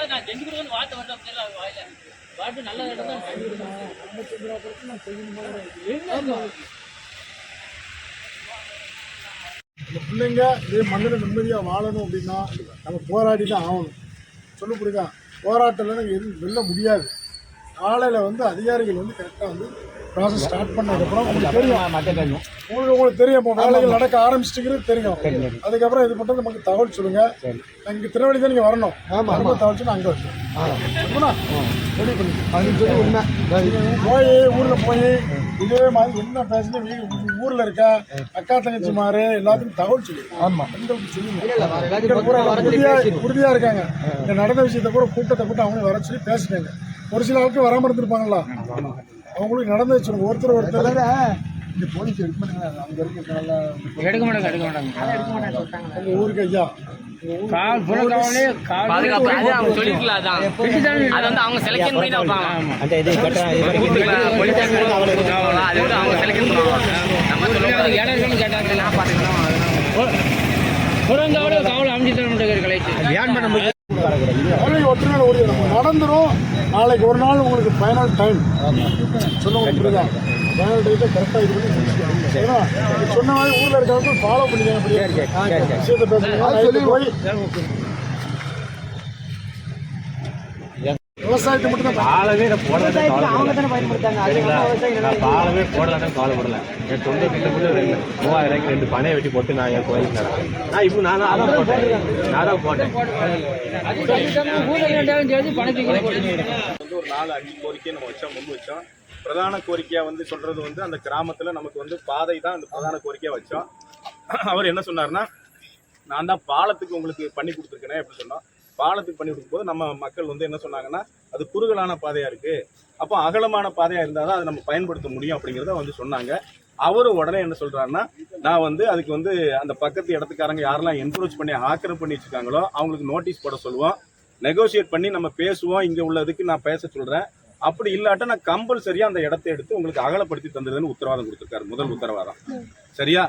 இதுதான் நான் செஞ்சு கொடுக்கணும் வார்த்தை அப்படின்னா வாயில வாட்டு நல்ல இடம் தான் இந்த பிள்ளைங்க இதே மண்ணில் நிம்மதியாக வாழணும் அப்படின்னா நம்ம போராடி தான் ஆகணும். சொல்ல புரியுதா? போராட்டத்தில் எதுவும் வெல்ல முடியாது. காலையில் வந்து அதிகாரிகள் வந்து கரெக்டாக வந்து ப்ராசஸ் ஸ்டார்ட் பண்ணதுக்கப்புறம் உங்களுக்கு தெரியும். உங்களுக்கு உங்களுக்கு தெரியும். இப்போ வேலைகள் நடக்க ஆரம்பிச்சிட்டுங்கிறது தெரியும். அதுக்கப்புறம் இது மட்டும் நமக்கு தகவல் சொல்லுங்க. இங்கே திருநெல்வேலி தான் நீங்கள் வரணும். ஆமாம் தகவல் சொன்னா அங்கே வச்சு. சரிங்களா? ரெடி பண்ணி அது சொல்லி உண்மை. போய் ஊரில் போய் இதே மாதிரி என்ன பேசுனா ஊர்ல இருக்க அக்கா தங்கச்சி மாறு எல்லாத்துக்கும் தகவல் சொல்லுங்க. பெண்கள் பூரா உறுதியா உறுதியா இருக்காங்க. இந்த நடந்த விஷயத்தை கூட கூட்டத்தை கூட்ட அவங்களும் வர சொல்லி பேசிட்டாங்க. ஒரு சில ஆட்கள் வராம இருந்திருப்பாங்களா? அவங்களுக்கு நடந்து சொல்லுங்க ஒருத்தர் ஒருத்தர் இந்த போலீஸ் எடுக்க மாட்டாங்க அங்க இருக்கிறதுனால எடுக்க மாட்டாங்க எடுக்க மாட்டாங்க உங்க ஊருக்கு ஐயா கால் கால் பாதுகாப்பு அது அவங்க சொல்லிருக்கலாம் அதான் அது வந்து அவங்க செலக்ஷன் பண்ணி தான் வைப்பாங்க அந்த இது கட்ட போலீஸ் அது வந்து அவங்க செலக்ஷன் பண்ணுவாங்க நம்ம சொல்லுவாங்க இடங்கள் கேட்டாங்க நான் பார்த்துக்கலாம் காவல் அமைச்சு தர மாட்டேங்கிற கலைச்சு வேலை ஒற்றுமையில் ஓடி நம்ம நடந்துரும். நாளைக்கு ஒரு நாள் உங்களுக்கு ஃபைனல் டைம் சொல்லுங்க புரியுதா? ஃபைனல் டைத்தை கரெக்டாக இது பண்ணி சொன்ன மாதிரி ஊரில் இருக்கிறவங்க ஃபாலோ அப்படியே. விஷயத்தை நைட்டு போய் விவசாயத்தை மட்டும் தான் பாலவே நான் போடலாம் நான் பாலவே போடலாம் கவலைப்படல என் சொந்த கிட்ட கூட ரெண்டு மூவாயிரம் ரூபாய்க்கு ரெண்டு பனையை வெட்டி போட்டு நான் என் கோயிலுக்கு நடக்கிறேன் நான் இப்போ நான் தான் அதான் போட்டேன். நான் தான் போட்டேன். பணத்துக்கு வந்து ஒரு நாலு அஞ்சு கோரிக்கையை நம்ம வச்சோம் முன் வச்சோம். பிரதான கோரிக்கையா வந்து சொல்றது வந்து அந்த கிராமத்துல நமக்கு வந்து பாதை தான் அந்த பிரதான கோரிக்கையா வச்சோம். அவர் என்ன சொன்னார்னா நான் தான் பாலத்துக்கு உங்களுக்கு பண்ணி கொடுத்துருக்கேனே அப்படி சொன்னோம். பாலத்துக்கு பண்ணி கொடுக்கும்போது நம்ம மக்கள் வந்து என்ன சொன்னாங்கன்னா அது குறுகலான பாதையாக இருக்குது அப்போ அகலமான பாதையாக இருந்தால் தான் அதை நம்ம பயன்படுத்த முடியும் அப்படிங்கிறத வந்து சொன்னாங்க. அவரும் உடனே என்ன சொல்றாருன்னா நான் வந்து அதுக்கு வந்து அந்த பக்கத்து இடத்துக்காரங்க யாரெல்லாம் என்க்ரோச் பண்ணி ஆக்கிரம் பண்ணி வச்சிருக்காங்களோ அவங்களுக்கு நோட்டீஸ் போட சொல்லுவோம். நெகோசியேட் பண்ணி நம்ம பேசுவோம். இங்கே உள்ளதுக்கு நான் பேச சொல்கிறேன் அப்படி இல்லாட்ட நான் கம்பல்சரியா அந்த இடத்தை எடுத்து உங்களுக்கு அகலப்படுத்தி தந்துடுன்னு உத்தரவாதம் கொடுத்துருக்காரு. முதல் உத்தரவாதம். சரியா?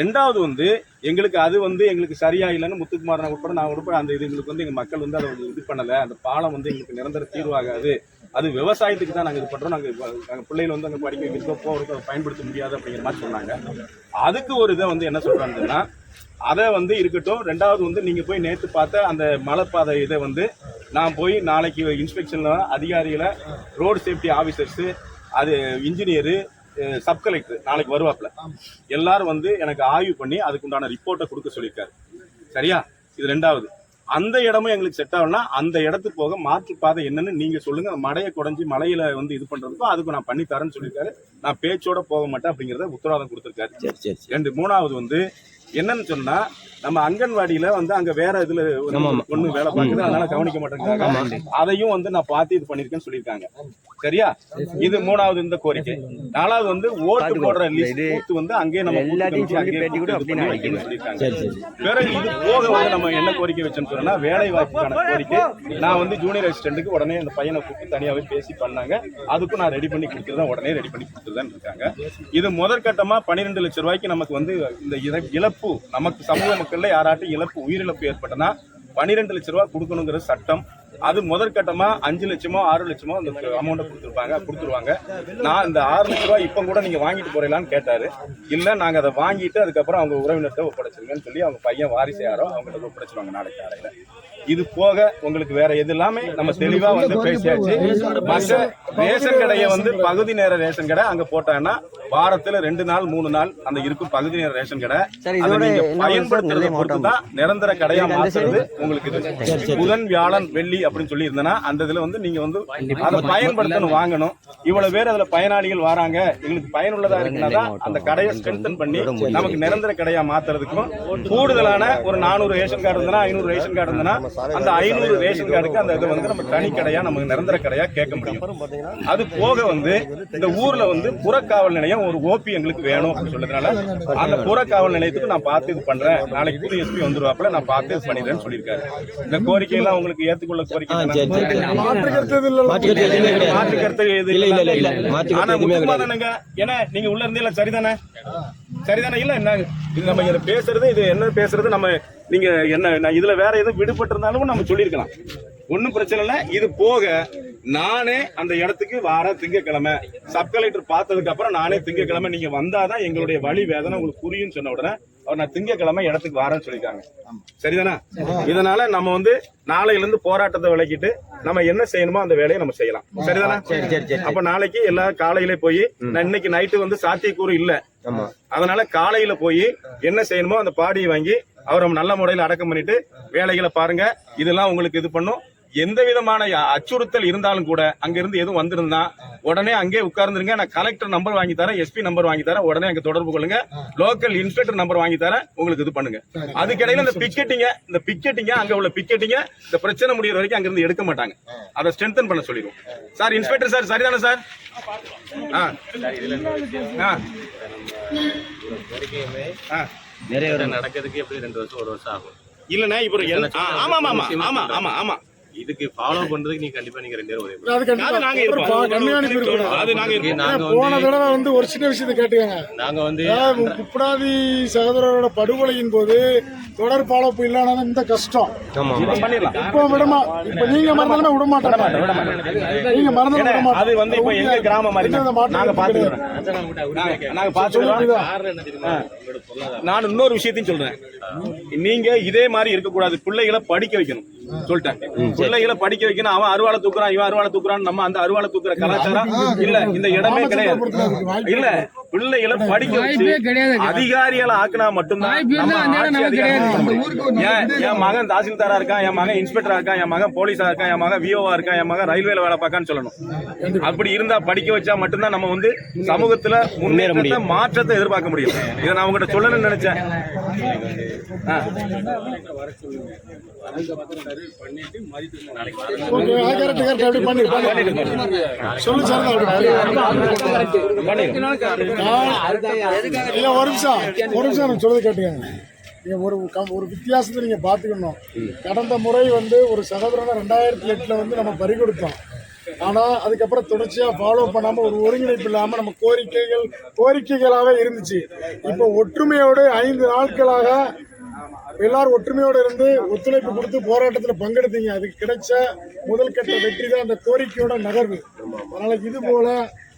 ரெண்டாவது வந்து எங்களுக்கு அது வந்து எங்களுக்கு சரியா இல்லைன்னு முத்துக்குமாரன் உட்பட நான் உட்பட அந்த இது எங்களுக்கு வந்து எங்க மக்கள் வந்து அதை இது பண்ணல. அந்த பாலம் வந்து எங்களுக்கு நிரந்தர தீர்வாகாது. அது விவசாயத்துக்கு தான் நாங்கள் இது பண்றோம். நாங்கள் நாங்கள் பிள்ளைகள் வந்து அங்கே படிக்க வைக்கிறதோ போகிறதோ அதை பயன்படுத்த முடியாது அப்படிங்கிற மாதிரி சொன்னாங்க. அதுக்கு ஒரு இதை வந்து என்ன சொல்றாங்கன்னா அதை வந்து இருக்கட்டும். ரெண்டாவது வந்து நீங்க போய் நேத்து பார்த்த அந்த மலைப்பாதை இதை வந்து நான் போய் நாளைக்கு இன்ஸ்பெக்ஷன்ல அதிகாரிகளை ரோடு சேஃப்டி ஆபீசர்ஸ் அது இன்ஜினியரு சப் கலெக்டர் நாளைக்கு வருவாப்ல எல்லாரும் வந்து எனக்கு ஆய்வு பண்ணி அதுக்குண்டான ரிப்போர்ட்டை கொடுக்க சொல்லியிருக்காரு. சரியா? இது ரெண்டாவது. அந்த இடமும் எங்களுக்கு செட் ஆகலனா அந்த இடத்துக்கு போக மாற்று பாதை என்னன்னு நீங்க சொல்லுங்க. அந்த மடையை குறைஞ்சி மலையில வந்து இது பண்றதுக்கும் அதுக்கு நான் பண்ணி தரேன்னு சொல்லியிருக்காரு. நான் பேச்சோட போக மாட்டேன் அப்படிங்கறத உத்தரவாதம் கொடுத்திருக்காரு. சரி சரி. ரெண்டு மூணாவது வந்து என்னன்னு சொன்னா நம்ம அங்கன்வாடியில வந்து அங்க வேற இதுல. பொண்ணு வேலை பார்க்குது அதனால கவனிக்க மாட்டேங்கிறாங்க. அதையும் வந்து நான் பார்த்து இது பண்ணிருக்கேன்னு சொல்லியிருக்காங்க. சரியா? இது மூணாவது இந்த கோரிக்கை. நாலாவது வந்து ஓட்டு போடுற லிஸ்ட் வந்து அங்கேயே நம்ம பிறகு இது போக வந்து நம்ம என்ன கோரிக்கை வச்சோம்னு சொன்னா வேலை வாய்ப்புக்கான கோரிக்கை நான் வந்து ஜூனியர் அசிஸ்டன்ட்டுக்கு உடனே அந்த பையனை கூப்பிட்டு தனியாவே பேசி பண்ணாங்க. அதுக்கும் நான் ரெடி பண்ணி கொடுத்துருந்தேன் உடனே ரெடி பண்ணி கொடுத்துருதான் இருக்காங்க. இது முதற்கட்டமா பன்னிரெண்டு லட்சம் ரூபாய்க்கு நமக்கு வந்து இந்த இழ- இழப்பு நமக்கு சமூக மக்களில் யாராட்டும் இழப்பு உயிரிழப்பு ஏற்பட்டனா பன்னிரெண்டு லட்சம் ரூபாய் கொடுக்கணுங்கிற சட்டம் அது முதற்கட்டமா அஞ்சு லட்சமோ ஆறு லட்சமோ அந்த அமௌண்ட்டை கொடுத்துருப்பாங்க கொடுத்துருவாங்க. நான் இந்த ஆறு லட்ச ரூபாய் இப்போ கூட நீங்க வாங்கிட்டு போறீங்களான்னு கேட்டாரு. இல்ல நாங்க அதை வாங்கிட்டு அதுக்கப்புறம் அவங்க உறவினர்கிட்ட ஒப்படைச்சிருங்கன்னு சொல்லி அவங்க பையன் வாரிசு யாரோ அவங்கள்ட்ட ஒப்படைச்சிருவாங்க நாளைக்கு காலையில இது போக உங்களுக்கு வேற எது எல்லாமே நம்ம தெளிவா வந்து பேசியாச்சு. மற்ற ரேஷன் கடையை வந்து பகுதி நேர ரேஷன் கடை அங்க போட்டாங்கன்னா வாரத்துல ரெண்டு நாள் மூணு நாள் அந்த இருக்கும் பகுதி நேர ரேஷன் கடை. அதை நீங்க பயன்படுத்துறதை பொறுத்து தான் நிரந்தர கடையா மாத்துறது உங்களுக்கு இது. புதன் வியாழன் வெள்ளி அப்படின்னு சொல்லி இருந்தனா அந்த இதுல வந்து நீங்க வந்து அதை பயன்படுத்தணும் வாங்கணும். இவ்வளவு பேர் அதுல பயனாளிகள் வராங்க. எங்களுக்கு பயனுள்ளதா இருக்குன்னா அந்த கடையை ஸ்ட்ரென்தன் பண்ணி நமக்கு நிரந்தர கடையா மாத்துறதுக்கும் கூடுதலான ஒரு நானூறு ரேஷன் கார்டு இருந்தனா ஐநூறு ரேஷன் கார்டு இருந்தனா அந்த ஐநூறு ரேஷன் கார்டுக்கு அந்த இதை வந்து நம்ம தனி கடையா நமக்கு நிரந்தர கடையா கேட்க முடியும். அது போக வந்து இந்த ஊர்ல வந்து புறக்காவல் நிலையம் ஒரு ஓபி எங்களுக்கு வேணும் அப்படின்னு சொல்றதுனால அந்த புறக்காவல் நிலையத்துக்கு நான் பார்த்து இது பண்றேன். நாளைக்கு புது எஸ்பி வந்துருவாப்புல நான் பார்த்து இது பண்ணிடுறேன்னு சொல்லியிருக்காரு. இந்த கோரிக்கை எல்லாம் உங்களுக்கு ஏத்துக்கொள்ள ஏன்னா நீங்க உள்ள இருந்தீங்களா சரிதானே? சரிதானே? இல்ல என்ன? இது நம்ம பேசுறது இது என்ன பேசுறது நம்ம நீங்க என்ன இதுல வேற எதுவும் விடுபட்டு இருந்தாலும் நம்ம சொல்லியிருக்கலாம். ஒன்றும் பிரச்சனை இல்லை. இது போக நானே அந்த இடத்துக்கு வார திங்கக்கிழமை சப் கலெக்டர் பார்த்ததுக்கு அப்புறம் நானே திங்கக்கிழமை நீங்க வந்தாதான் எங்களுடைய வழி வேதனை உங்களுக்கு புரியும் சொன்ன உடனே அவர் நான் திங்கக்கிழமை இடத்துக்கு வரேன்னு சொல்லியிருக்காங்க. சரிதானே? இதனால நம்ம வந்து நாளையில இருந்து போராட்டத்தை விளக்கிட்டு நம்ம என்ன செய்யணுமோ அந்த வேலையை நம்ம செய்யலாம். சரிதானே? சரி சரி சரி அப்ப நாளைக்கு எல்லா காலையில போய் நான் இன்னைக்கு நைட்டு வந்து சாத்தியக்கூறு இல்ல. அதனால காலையில போய் என்ன செய்யணுமோ அந்த பாடியை வாங்கி அவரை நல்ல முறையில் அடக்கம் பண்ணிட்டு வேலைகளை பாருங்க. இதெல்லாம் உங்களுக்கு இது பண்ணும். எந்த விதமான அச்சுறுத்தல் இருந்தாலும் கூட அங்க இருந்து எதுவும் வந்திருந்தா உடனே அங்கே உட்கார்ந்துருங்க. நான் கலெக்டர் நம்பர் வாங்கி தரேன் எஸ்பி நம்பர் வாங்கி தரேன். உடனே அங்க தொடர்பு கொள்ளுங்க. லோக்கல் இன்ஸ்பெக்டர் நம்பர் வாங்கி தரேன். உங்களுக்கு இது பண்ணுங்க. அதுக்கிடையில இந்த பிக்கெட்டிங்க இந்த பிக்கெட்டிங்க அங்க உள்ள பிக்கெட்டிங்க இந்த பிரச்சனை முடியிற வரைக்கும் அங்க இருந்து எடுக்க மாட்டாங்க. அதை ஸ்ட்ரென்தன் பண்ண சொல்லிடுவோம். சார் இன்ஸ்பெக்டர் சார் சரிதானே சார்? ஆ. ஆ. ஆ. நிறைய நடக்கிறதுக்கு எப்படி ரெண்டு வருஷம் ஒரு வருஷம் ஆகும்? இல்லண்ணே இப்போ ஆமா ஆமா ஆமா ஆமா ஆமா ஆமா. இதுக்கு ஃபாலோ பண்றதுக்கு நீங்க கண்டிப்பா நீங்க ரெண்டு பேரும் ஒரே அது நாங்க போன தடவை வந்து ஒரு சின்ன விஷயத்தை கேட்டுக்கங்க. நாங்க வந்து குப்படாதி சகோதரரோட படுகொலையின் போது தொடர் பாலப்பு இல்லைன்னா இந்த கஷ்டம். ஆமா இப்ப விடமா இப்ப நீங்க மறந்தாலும் விட மாட்டேன் நீங்க மறந்தாலும் விட மாட்டேன் அது வந்து இப்ப எங்க கிராமம் மாதிரி நாங்க பாத்துக்கிறோம். நாங்க- நாங்க பாத்துக்கிறோம் காரணம் என்ன தெரியுமா? உங்களோட பொருளாதாரம். நான் இன்னொரு விஷயத்தையும் சொல்றேன். நீங்க இதே மாதிரி இருக்கக்கூடாது. பிள்ளைகளை படிக்க வைக்கணும். சொல்லிட்டேன். பிள்ளைகளை படிக்க வைக்கணும். அவன் அருவாளை தூக்குறான் இவன் அருவாளை தூக்குறான் நம்ம அந்த அருவாளை தூக்குற கலாச்சாரம் இல்ல இந்த இடமே கிடையாது. இல்ல. பிள்ளைகளை படிக்க வச்சு அதிகாரிகளை ஆக்குனா மட்டும்தான் என் மகன் தாசில்தாரா இருக்கான் என் மகன் இன்ஸ்பெக்டரா இருக்கான் என் மகன் போலீஸா இருக்கான் என் மகன் விஓவா இருக்கான் என் மகன் ரயில்வேல வேலை பார்க்கான்னு சொல்லணும். அப்படி இருந்தா படிக்க வச்சா மட்டும்தான் நம்ம வந்து சமூகத்துல முன்னேற முடியும் மாற்றத்தை எதிர்பார்க்க முடியும். இதை நான் உங்ககிட்ட சொல்லணும்னு நினைச்சேன். ஆ. ஓகே இல்ல ஒரு நிமிஷம். ஒரு நிமிஷம் நான் சொல்றது கேட்டுக்கங்க. நீங்க ஒரு கம்- ஒரு வித்தியாசத்தை நீங்க பாத்துக்கணும் கடந்த முறை வந்து ஒரு சகோதரனை ரெண்டாயிரத்தி எட்டுல வந்து நம்ம பறி கொடுத்தோம் ஆனா அதுக்கப்புறம் தொடர்ச்சியா ஃபாலோ பண்ணாம ஒரு ஒருங்கிணைப்பு இல்லாம நம்ம கோரிக்கைகள் கோரிக்கைகளாவே இருந்துச்சு. இப்போ ஒற்றுமையோடு ஐந்து நாட்களாக எல்லாரும் ஒற்றுமையோடு இருந்து ஒத்துழைப்பு கொடுத்து போராட்டத்தில் பங்கெடுத்தீங்க. அதுக்கு கிடைச்ச முதல் கட்ட வெற்றி தான் அந்த கோரிக்கையோட நகர்வு. அதனால இது போல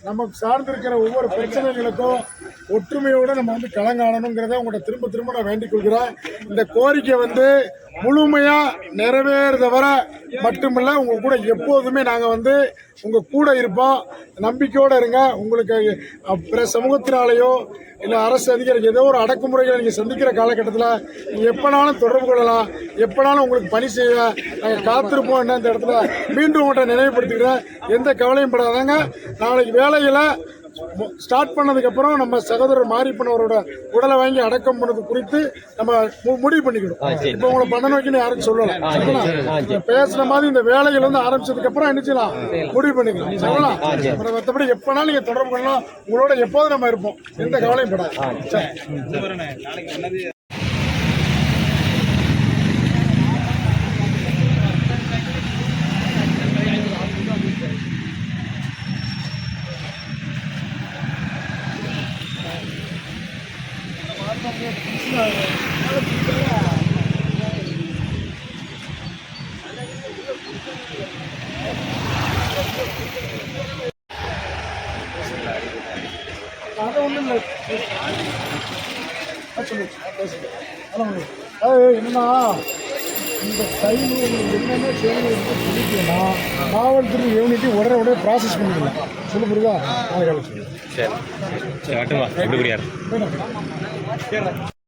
நம்ம சார்ந்திருக்கிற ஒவ்வொரு பிரச்சனைகளுக்கும் ஒற்றுமையோடு நம்ம வந்து கலங்காணணுங்கிறத உங்கள்கிட்ட திரும்ப திரும்ப நான் வேண்டிக் கொள்கிறேன். இந்த கோரிக்கை வந்து முழுமையாக நிறைவேறத வர மட்டுமில்ல உங்கள் கூட எப்போதுமே நாங்கள் வந்து உங்கள் கூட இருப்போம். நம்பிக்கையோடு இருங்க. உங்களுக்கு பிற சமூகத்தினாலேயோ இல்லை அரசு அதிகாரி ஏதோ ஒரு அடக்குமுறைகளை நீங்கள் சந்திக்கிற காலகட்டத்தில் நீங்கள் எப்போனாலும் தொடர்பு கொள்ளலாம். எப்போனாலும் உங்களுக்கு பணி செய்ய நாங்கள் காத்திருப்போம் என்ன இந்த இடத்துல மீண்டும் உங்கள்கிட்ட நினைவுபடுத்திக்கிறேன். எந்த கவலையும் படாதாங்க. நாளைக்கு வேலையில் ஸ்டார்ட் பண்ணதுக்கப்புறம் நம்ம சகோதரர் மாரிப்பனவரோட உடலை வாங்கி அடக்கம் பண்ணது குறித்து நம்ம மு- முடிவு பண்ணிக்கணும். இப்போ உங்களை பண்ண வைக்கணும் யாரும் சொல்லலாம். பேசுன மாதிரி இந்த வேலைகள் வந்து ஆரம்பிச்சதுக்கு அப்புறம் என்ன செய்யலாம்? முடிவு பண்ணிக்கலாம். சொல்லலாம். அப்புறம் மற்றபடி எப்பனாலும் நீங்க தொடர்பு கொள்ளலாம் உங்களோட எப்போதும் நம்ம இருப்போம். எந்த கவலையும் படாது. அது ஒன்றும் இல்லை என்னன்னா இந்த டைம் என்னென்ன சொல்லிட்டீங்கன்னா காவல்துறை யூனிட்டி உடனே உடனே ப்ராசஸ் பண்ணிக்கலாம் சொல்ல புரியுதா நாளைக்கு சரி சரி.